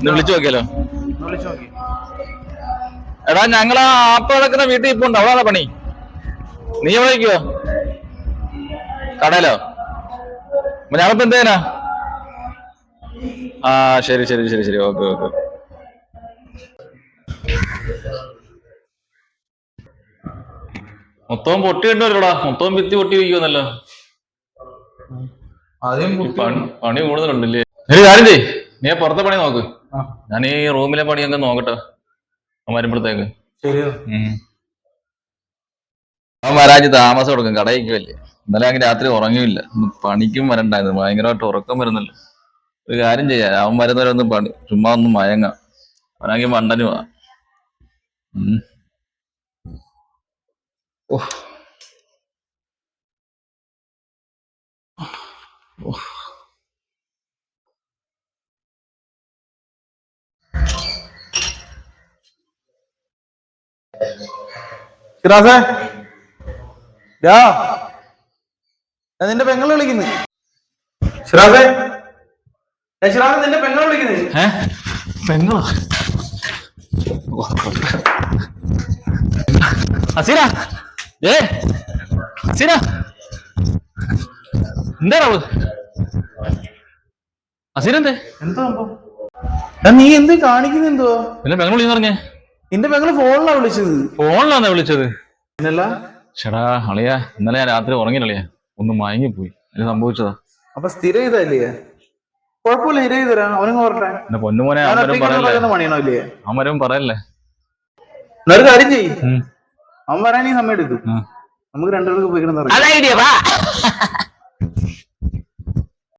ഒന്ന് വിളിച്ചു നോക്കിയാലോ? വിളിച്ചു നോക്കി. എടാ ഞങ്ങളാ ആപ്പ് കിടക്കുന്ന വീട്ടിൽ ഇപ്പൊ ഉണ്ട്? അവിടെ പണി? നീ എവിടെ നിൽക്കുവോ? കടയിലോ? ഞങ്ങളിപ്പോ എന്തേനാ ആ ശരി ശരി ശരി ശരി. Okay okay. മൊത്തവും പൊട്ടി കണ്ടുവരടാ മൊത്തവും ഭിത്തി പൊട്ടി വയ്ക്കുമെന്നല്ലോ. പണി കൂടുതലുണ്ടല്ലേ? ഒരു കാര്യം ചെയ് നീ പുറത്തെ പണി നോക്ക്. ഞാൻ ഈ റൂമിലെ പണി അങ്ങ് നോക്കട്ടെ. വരുമ്പോഴത്തേക്ക്. അവൻ വരാഞ്ഞ് താമസം കൊടുക്കും കടയിക്കുമല്ലേ ഇന്നലെ അങ്ങ് രാത്രി ഉറങ്ങിയില്ല. പണിക്കും വരണ്ടായിരുന്നു. ഭയങ്കരമായിട്ട് ഉറക്കം വരുന്നല്ലോ. ഒരു കാര്യം ചെയ്യാ. അവൻ വരുന്നവരെ ഒന്ന് പണി ചുമ്മാ ഒന്ന് മയങ്ങ. അവനാണെങ്കിൽ മണ്ടനുമാ ആ ഓ. ഓ. ഷിറാസേ ഡാ. ഞാൻ നിന്റെ പെങ്ങളെ വിളിക്കുന്നു. ഷിറാസേ. ഷിറാസേ നിന്റെ പെങ്ങളെ വിളിക്കുന്നു. പെങ്ങളോ? അസീന. ഏ? അസീന. എന്താ അസീന എന്തേ? എന്താ നീ എന്ത് കാണിക്കുന്നെന്തോ? പിന്നെ പെങ്ങൾ വിളിന്ന് പറഞ്ഞേ. നിന്റെ പെങ്ങൾ ഫോണിലാ വിളിച്ചത്. ഫോണിലാന്നാ വിളിച്ചത്. ചേടാ അളിയ ഇന്നലെ ഞാൻ രാത്രി ഉറങ്ങിയില്ലളിയാ ഒന്ന് മയങ്ങിപ്പോയി. എന്നെ സംഭവിച്ചതാ. അപ്പൊ സ്ഥിരം ചെയ്തല്ലേ കുഴപ്പമില്ല സ്ഥിരം ചെയ്ത് തരാം. അവനും എന്റെ പൊന്നുമോനെ അമരം പറയല്ലേ? അമരം പറയല്ലേ? എന്നൊരു കാര്യം ചെയ്യ്. ഉം. അവൻ പറയാൻ ഈ സമയം എടുക്കും. നമുക്ക് രണ്ടുപേർക്ക് പോയിക്കണം അത് ഐഡിയ വാ.